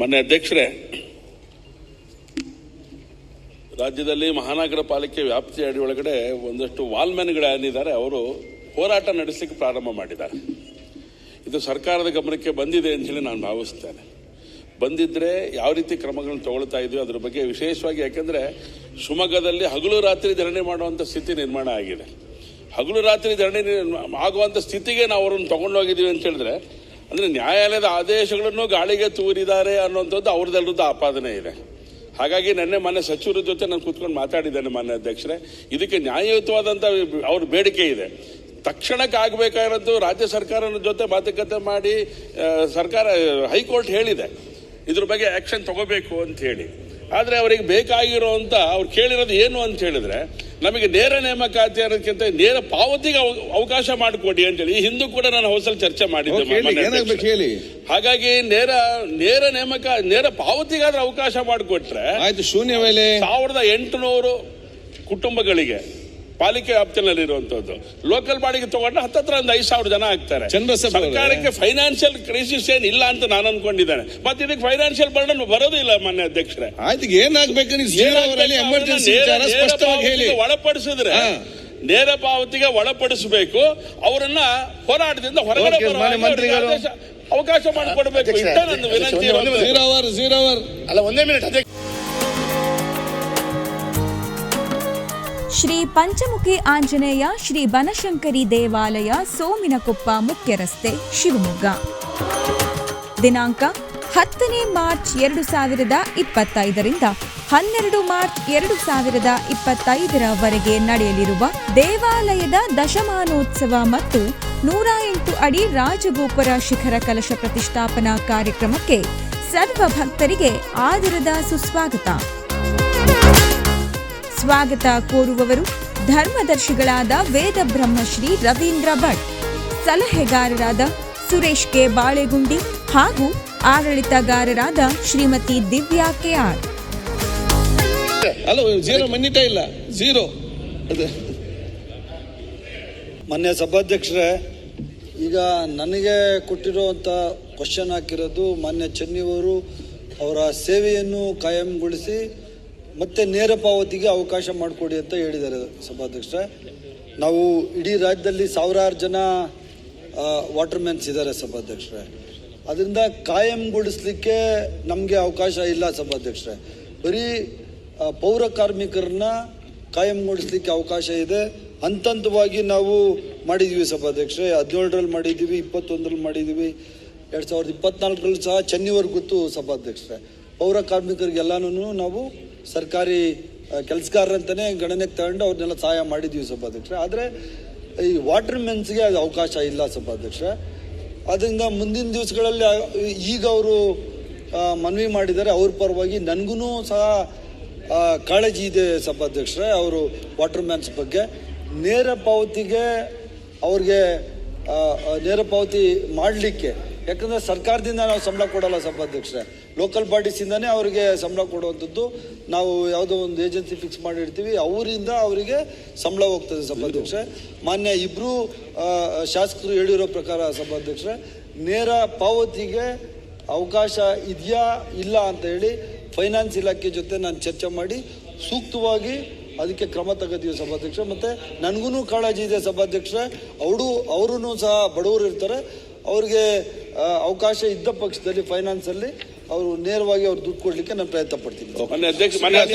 ಮಾನ್ಯ ಅಧ್ಯಕ್ಷರೇ, ರಾಜ್ಯದಲ್ಲಿ ಮಹಾನಗರ ಪಾಲಿಕೆ ವ್ಯಾಪ್ತಿಯ ಅಡಿ ಒಳಗಡೆ ಒಂದಷ್ಟು ಏನಿದ್ದಾರೆ, ಅವರು ಹೋರಾಟ ನಡೆಸಲಿಕ್ಕೆ ಪ್ರಾರಂಭ ಮಾಡಿದ್ದಾರೆ. ಇದು ಸರ್ಕಾರದ ಗಮನಕ್ಕೆ ಬಂದಿದೆ ಅಂತ ಹೇಳಿ ನಾನು ಭಾವಿಸ್ತೇನೆ. ಬಂದಿದ್ರೆ ಯಾವ ರೀತಿ ಕ್ರಮಗಳನ್ನು ತಗೊಳ್ತಾ ಇದ್ವಿ ಅದ್ರ ಬಗ್ಗೆ ವಿಶೇಷವಾಗಿ ಯಾಕೆಂದ್ರೆ, ಶಿವಮೊಗ್ಗದಲ್ಲಿ ಹಗಲು ರಾತ್ರಿ ಧರಣಿ ಮಾಡುವಂಥ ಸ್ಥಿತಿ ನಿರ್ಮಾಣ ಆಗಿದೆ. ಹಗಲು ರಾತ್ರಿ ಧರಣಿ ಆಗುವಂಥ ಸ್ಥಿತಿಗೆ ನಾವು ಅವ್ರನ್ನ ತಗೊಂಡೋಗಿದ್ದೀವಿ ಅಂತ ಹೇಳಿದ್ರೆ ಅಂದ್ರೆ ನ್ಯಾಯಾಲಯದ ಆದೇಶಗಳನ್ನು ಗಾಳಿಗೆ ತೂರಿದ್ದಾರೆ ಅನ್ನುವಂಥದ್ದು ಅವ್ರದ್ದೆಲ್ಲರದ್ದು ಆಪಾದನೆ ಇದೆ. ಹಾಗಾಗಿ ನಿನ್ನೆ ಮೊನ್ನೆ ಸಚಿವರ ಜೊತೆ ನಾನು ಕೂತ್ಕೊಂಡು ಮಾತಾಡಿದ್ದೇನೆ ಮಾನ್ಯ ಅಧ್ಯಕ್ಷರೇ. ಇದಕ್ಕೆ ನ್ಯಾಯಯುತವಾದಂಥ ಅವ್ರ ಬೇಡಿಕೆ ಇದೆ. ತಕ್ಷಣಕ್ಕೆ ಆಗಬೇಕಾಗಿರೋದು ರಾಜ್ಯ ಸರ್ಕಾರದ ಜೊತೆ ಮಾತುಕತೆ ಮಾಡಿ ಸರ್ಕಾರ ಹೈಕೋರ್ಟ್ ಹೇಳಿದೆ. ಇದ್ರ ಬಗ್ಗೆ ಆಕ್ಷನ್ ತಗೋಬೇಕು ಅಂತ ಹೇಳಿ. ಆದರೆ ಅವರಿಗೆ ಬೇಕಾಗಿರೋಂಥ, ಅವ್ರು ಕೇಳಿರೋದು ಏನು ಅಂತ ಹೇಳಿದ್ರೆ ನಮಗೆ ನೇರ ನೇಮಕಾತಿ ಅನ್ನೋದಕ್ಕಿಂತ ನೇರ ಪಾವತಿಗೆ ಅವ- ಅವಕಾಶ ಮಾಡಿಕೊಡಿ ಅಂತೇಳಿ ಈ ಹಿಂದೂ ಕೂಡ ನಾನು ಹೌಸಲ್ಲಿ ಚರ್ಚೆ ಮಾಡಿದ್ದೆ ಹಾಗಾಗಿ ನೇರ ನೇರ ನೇಮಕ ನೇರ ಪಾವತಿಗಾದ್ರೆ ಅವಕಾಶ ಮಾಡಿಕೊಟ್ರೆ ಆಯ್ತು ಶೂನ್ಯ ಮೇಲೆ ಸಾವಿರದ ಎಂಟುನೂರು ಕುಟುಂಬಗಳಿಗೆ ಪಾಲಿಕೆ ವ್ಯಾಪ್ತಿನಲ್ಲಿ ಇರುವಂತದ್ದು ಲೋಕಲ್ ಬಾಡಿಗೆ ತಗೊಂಡ್ರೆ ಹತ್ತತ್ರ ಒಂದು ಐದು ಸಾವಿರ ಜನ ಆಗ್ತಾರೆ. ಸರ್ಕಾರಕ್ಕೆ ಫೈನಾನ್ಷಿಯಲ್ ಕ್ರೈಸಿಸ್ ಏನ್ ಇಲ್ಲ ಅಂತ ನಾನು ಅನ್ಕೊಂಡಿದ್ದೇನೆ. ಮತ್ತೆ ಇದಕ್ಕೆ ಫೈನಾನ್ಷಿಯಲ್ ಬರ್ಡನ್ ಬರೋದಿಲ್ಲ ಮಾನ್ಯ ಅಧ್ಯಕ್ಷರೇ. ಆಯ್ತು ಏನಾಗ್ಬೇಕು ಒಳಪಡಿಸಿದ್ರೆ ನೇರ ಪಾವತಿಗೆ ಒಳಪಡಿಸಬೇಕು. ಅವರನ್ನ ಹೋರಾಟದಿಂದ ಹೊರಗಡೆ ಅವಕಾಶ ಮಾಡಿಕೊಡ್ಬೇಕು. ಅಲ್ಲ ಒಂದೇ ಮಿನಿಟ್ ಶ್ರೀ ಪಂಚಮುಖಿ ಆಂಜನೇಯ, ಶ್ರೀ ಬನಶಂಕರಿ ದೇವಾಲಯ, ಸೋಮಿನಕೊಪ್ಪ ಮುಖ್ಯ ರಸ್ತೆ, ಶಿವಮೊಗ್ಗ. ದಿನಾಂಕ ಹತ್ತನೇ ಮಾರ್ಚ್ ಎರಡು ಸಾವಿರದ ಇಪ್ಪತ್ತೈದರಿಂದ ಹನ್ನೆರಡು ಮಾರ್ಚ್ ಎರಡು ಸಾವಿರದ ಇಪ್ಪತ್ತೈದರವರೆಗೆ ನಡೆಯಲಿರುವ ದೇವಾಲಯದ ದಶಮಾನೋತ್ಸವ ಮತ್ತು ನೂರ ಎಂಟು ಅಡಿ ರಾಜಗೋಪುರ ಶಿಖರ ಕಲಶ ಪ್ರತಿಷ್ಠಾಪನಾ ಕಾರ್ಯಕ್ರಮಕ್ಕೆ ಸರ್ವ ಭಕ್ತರಿಗೆ ಆದರದ ಸುಸ್ವಾಗತ. ಸ್ವಾಗತ ಕೋರುವವರು ಧರ್ಮದರ್ಶಿಗಳಾದ ವೇದ ಬ್ರಹ್ಮಶ್ರೀ ರವೀಂದ್ರ ಭಟ್. ಸಲಹೆಗಾರರಾದ ಸುರೇಶ್ ಕೆ. ಬಾಳೆಗುಂಡಿ ಹಾಗೂ ಆಡಳಿತಗಾರರಾದ ಶ್ರೀಮತಿ ದಿವ್ಯಾ ಕೆ. ಆರ್. ಇಲ್ಲ. ಜೀರೋ ಅದು. ಮಾನ್ಯ ಸಭಾಧ್ಯಕ್ಷರೇ ಈಗ ನನಗೆ ಕೊಟ್ಟಿರುವಂತ ಕ್ವಶನ್ ಹಾಕಿರೋದು ಮಾನ್ಯ ಚೆನ್ನಿಯವರು ಅವರ ಸೇವೆಯನ್ನು ಕಾಯಂಗೊಳಿಸಿ ಮತ್ತೆ ನೇರ ಪಾವತಿಗೆ ಅವಕಾಶ ಮಾಡಿಕೊಡಿ ಅಂತ ಹೇಳಿದ್ದಾರೆ ಸಭಾಧ್ಯಕ್ಷರೇ ನಾವು ಇಡೀ ರಾಜ್ಯದಲ್ಲಿ ಸಾವಿರಾರು ಜನ ವಾಟರ್ ಮ್ಯಾನ್ಸ್ ಇದ್ದಾರೆ ಸಭಾಧ್ಯಕ್ಷರೇ. ಅದರಿಂದ ಕಾಯಂಗೊಳಿಸ್ಲಿಕ್ಕೆ ನಮಗೆ ಅವಕಾಶ ಇಲ್ಲ ಸಭಾಧ್ಯಕ್ಷರೇ. ಬರೀ ಪೌರ ಕಾರ್ಮಿಕರನ್ನ ಕಾಯಂಗೊಳಿಸ್ಲಿಕ್ಕೆ ಅವಕಾಶ ಇದೆ. ಹಂತ ಹಂತವಾಗಿ ನಾವು ಮಾಡಿದ್ದೀವಿ ಸಭಾಧ್ಯಕ್ಷರೇ. ಹದಿನೇಳರಲ್ಲಿ ಮಾಡಿದ್ದೀವಿ ಇಪ್ಪತ್ತೊಂದರಲ್ಲಿ ಮಾಡಿದ್ದೀವಿ ಎರಡು ಸಾವಿರದ ಇಪ್ಪತ್ನಾಲ್ಕರಲ್ಲಿ ಸಹ ಚೆನ್ನಿವರ್ಗುತ್ತು ಗೊತ್ತು ಸಭಾಧ್ಯಕ್ಷರೇ. ಪೌರ ಕಾರ್ಮಿಕರಿಗೆಲ್ಲನೂ ನಾವು ಸರ್ಕಾರಿ ಕೆಲಸಗಾರರಂತಲೇ ಗಣನೆಗೆ ತಗೊಂಡು ಅವ್ರನ್ನೆಲ್ಲ ಸಹಾಯ ಮಾಡಿದ್ದೀವಿ ಸಭಾಧ್ಯಕ್ಷರ. ಆದರೆ ಈ ವಾಟರ್ ಮೆನ್ಸ್ಗೆ ಅದು ಅವಕಾಶ ಇಲ್ಲ ಸಭಾಧ್ಯಕ್ಷರ. ಅದರಿಂದ ಮುಂದಿನ ದಿವಸಗಳಲ್ಲಿ ಈಗ ಅವರು ಮನವಿ ಮಾಡಿದ್ದಾರೆ, ಅವ್ರ ಪರವಾಗಿ ನನಗೂ ಸಹ ಕಾಳಜಿ ಇದೆ ಸಭಾಧ್ಯಕ್ಷರೇ, ಅವರು ವಾಟರ್ ಮ್ಯಾನ್ಸ್ ಬಗ್ಗೆ. ನೇರ ಪಾವತಿಗೆ ಅವ್ರಿಗೆ ನೇರ ಪಾವತಿ ಮಾಡಲಿಕ್ಕೆ ಯಾಕಂದರೆ ಸರ್ಕಾರದಿಂದ ನಾವು ಸಂಬಳ ಕೊಡಲ್ಲ ಸಭಾಧ್ಯಕ್ಷರೇ. ಲೋಕಲ್ ಬಾಡೀಸಿಂದನೇ ಅವರಿಗೆ ಸಂಬಳ ಕೊಡುವಂಥದ್ದು. ನಾವು ಯಾವುದೋ ಒಂದು ಏಜೆನ್ಸಿ ಫಿಕ್ಸ್ ಮಾಡಿರ್ತೀವಿ. ಅವರಿಂದ ಅವರಿಗೆ ಸಂಬಳ ಹೋಗ್ತದೆ ಸಭಾಧ್ಯಕ್ಷರೇ. ಮಾನ್ಯ ಇಬ್ಬರು ಶಾಸಕರು ಹೇಳಿರೋ ಪ್ರಕಾರ ಸಭಾಧ್ಯಕ್ಷರೇ, ನೇರ ಪಾವತಿಗೆ ಅವಕಾಶ ಇದೆಯಾ ಇಲ್ಲ ಅಂತ ಹೇಳಿ ಫೈನಾನ್ಸ್ ಇಲಾಖೆ ಜೊತೆ ನಾನು ಚರ್ಚೆ ಮಾಡಿ ಸೂಕ್ತವಾಗಿ ಅದಕ್ಕೆ ಕ್ರಮ ತಗೋತೀವಿ ಸಭಾಧ್ಯಕ್ಷ ಮತ್ತು ನನಗೂ ಕಾಳಜಿ ಇದೆ ಸಭಾಧ್ಯಕ್ಷ ಅವರು ಅವರೂ ಸಹ ಬಡವರು ಇರ್ತಾರೆ. ಅವ್ರಿಗೆ ಅವಕಾಶ ಇದ್ದ ಪಕ್ಷದಲ್ಲಿ ಫೈನಾನ್ಸಲ್ಲಿ ಅವರು ನೇರವಾಗಿ ಅವ್ರು ದುಡ್ಡು ಕೊಡಲಿಕ್ಕೆ ನಾನು ಪ್ರಯತ್ನ ಪಡ್ತೀನಿ.